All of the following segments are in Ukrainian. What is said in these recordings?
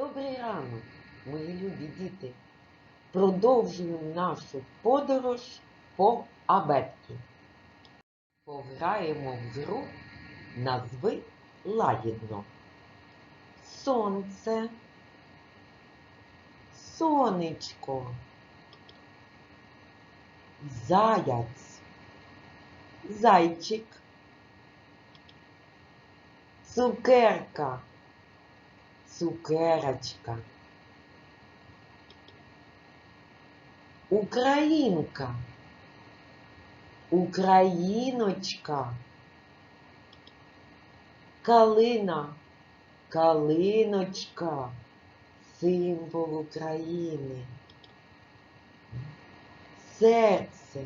Добрий ранок, мої любі діти. Продовжуємо нашу подорож по абетки. Пограємо в гру назви лагідно. Сонце, сонечко, заяць, зайчик, цукерка, цукерочка. Українка, Україночка, калина, калиночка, символ України. Серце,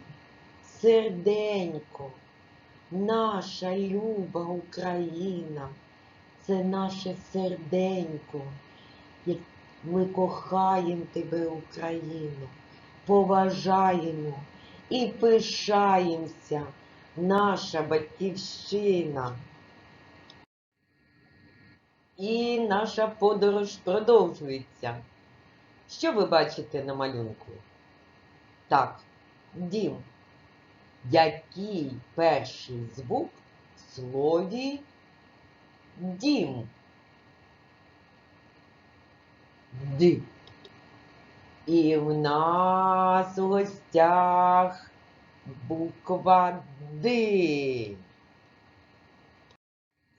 серденько, наша люба Україна, це наше серденько. Ми кохаємо тебе, Україну, поважаємо і пишаємося, наша батьківщина. І наша подорож продовжується. Що ви бачите на малюнку? Так, дім. Який перший звук в слові дім? Д. І в нас у гостях буква Д.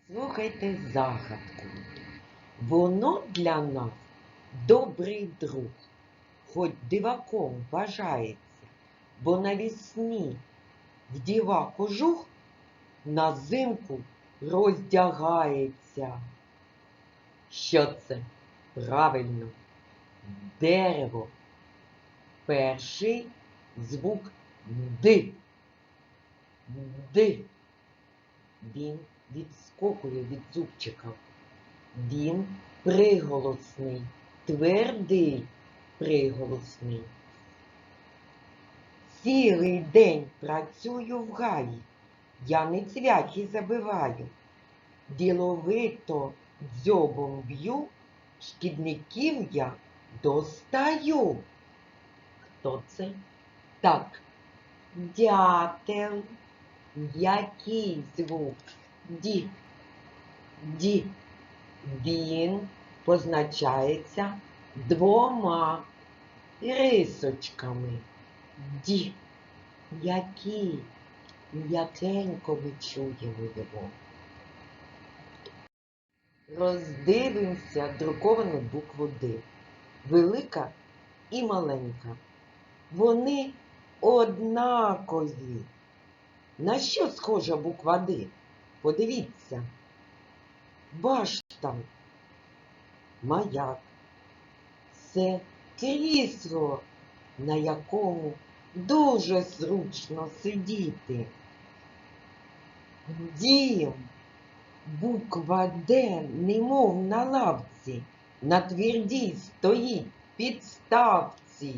Слухайте загадку. Воно для нас добрий друг, хоч диваком вважається, бо навісні вдіва кожух на зимку роздягається. Що це? Правильно, дерево. Перший звук Д. Д. Він відскокує від зубчика. Він приголосний, твердий приголосний. Цілий день працюю в гаї, я не цвяхи забиваю. Діловито дзьобом б'ю, шкідників я достаю. Хто це? Так, дятел. Який звук? Ді. Ді. Він позначається двома рисочками. Ді. Який? М'якенько ми чуємо його. Роздивимося друковану букву Д. Велика і маленька. Вони однакові. На що схожа буква Д? Подивіться. Башта, маяк. Це крісло, на якому дуже зручно сидіти. Дім. Буква Д, немов на лавці, на твердій стоїть підставці.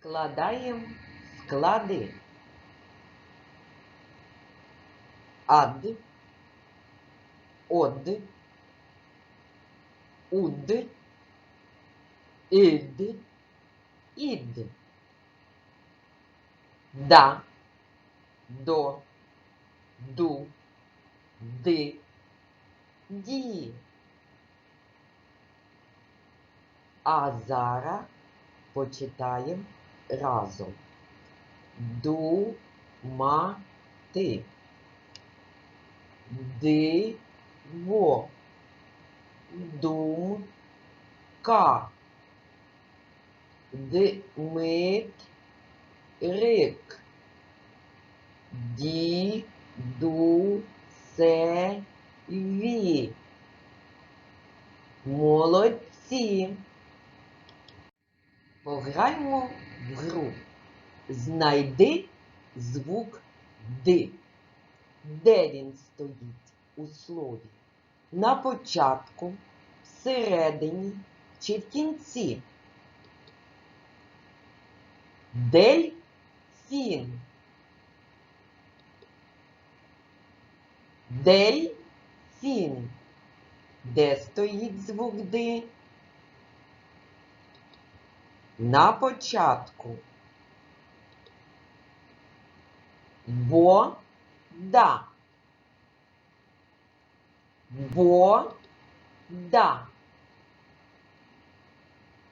Складаємо склади. Ад, од, уд, ід, ід. Да, до, ду, ди, ді. А зараз почитаємо разом. Думати. Диво. Думка. Дмитрик. Дідусеві. Молодці. Пограємо в гру. Знайди звук Д. Де він стоїть у слові? На початку, всередині чи в кінці? Дельфін. Дельфін. Де стоїть звук Ди? На початку. Вода. Вода.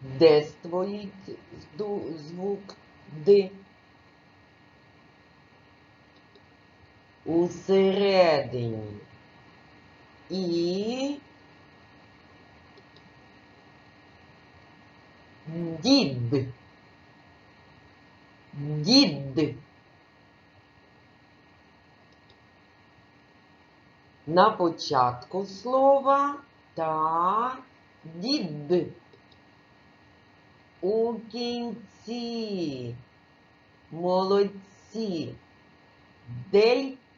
Де стоїть звук Ди? Усередині. І дід. Дід. На початку слова та дід. У кінці. Молодці.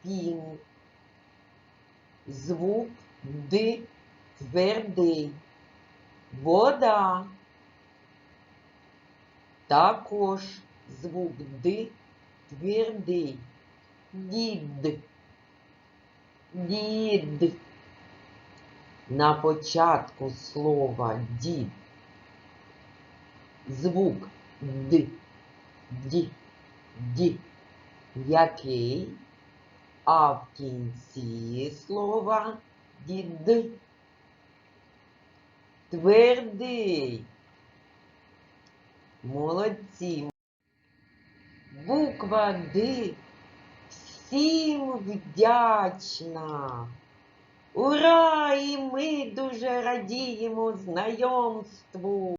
Дельфін. Звук Д твердий. Вода. Також звук Д твердий. Дід. Дід. На початку слова дід. Звук Д. Ді. Ді. Який? А в кінці слова дід. Твердий. Молодці. Буква Д всім вдячна. Ура! І ми дуже радіємо знайомству.